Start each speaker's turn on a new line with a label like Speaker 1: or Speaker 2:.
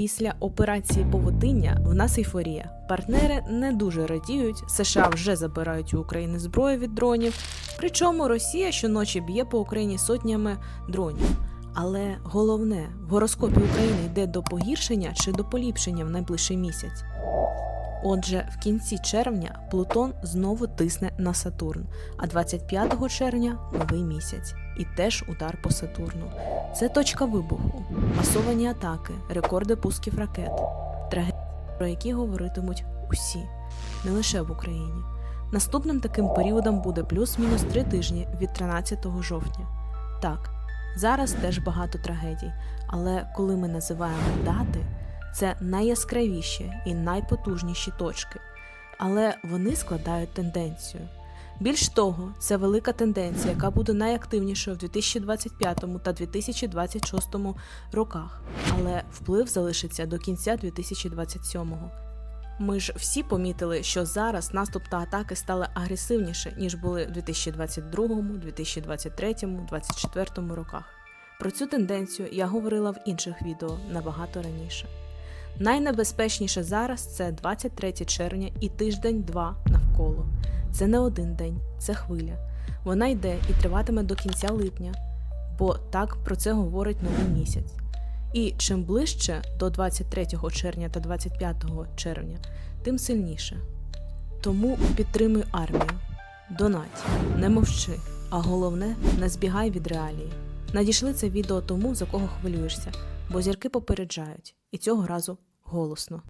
Speaker 1: Після операції Поводиння в нас ейфорія. Партнери не дуже радіють. США вже забирають у України зброю від дронів. Причому Росія щоночі б'є по Україні сотнями дронів. Але головне, в гороскопі України йде до погіршення чи до поліпшення в найближчий місяць. Отже, в кінці червня Плутон знову тисне на Сатурн, а 25 червня новий місяць. І теж удар по Сатурну. Це точка вибуху, масовані атаки, рекорди пусків ракет, трагедії, про які говоритимуть усі, не лише в Україні. Наступним таким періодом буде плюс-мінус три тижні від 13 жовтня. Так, зараз теж багато трагедій, але коли ми називаємо дати, це найяскравіші і найпотужніші точки, але вони складають тенденцію. Більш того, це велика тенденція, яка буде найактивнішою в 2025 та 2026 роках, але вплив залишиться до кінця 2027. Ми ж всі помітили, що зараз наступ та атаки стали агресивніше, ніж були в 2022, 2023, 2024 роках. Про цю тенденцію я говорила в інших відео набагато раніше. Найнебезпечніше зараз це 23 червня і тиждень-два навколо. Це не один день, це хвиля. Вона йде і триватиме до кінця липня, бо так про це говорить новий місяць. І чим ближче до 23 червня та 25 червня, тим сильніше. Тому підтримуй армію. Донать, не мовчи, а головне, не збігай від реалії. Надійшли це відео тому, за кого хвилюєшся, бо зірки попереджають, і цього разу голосно.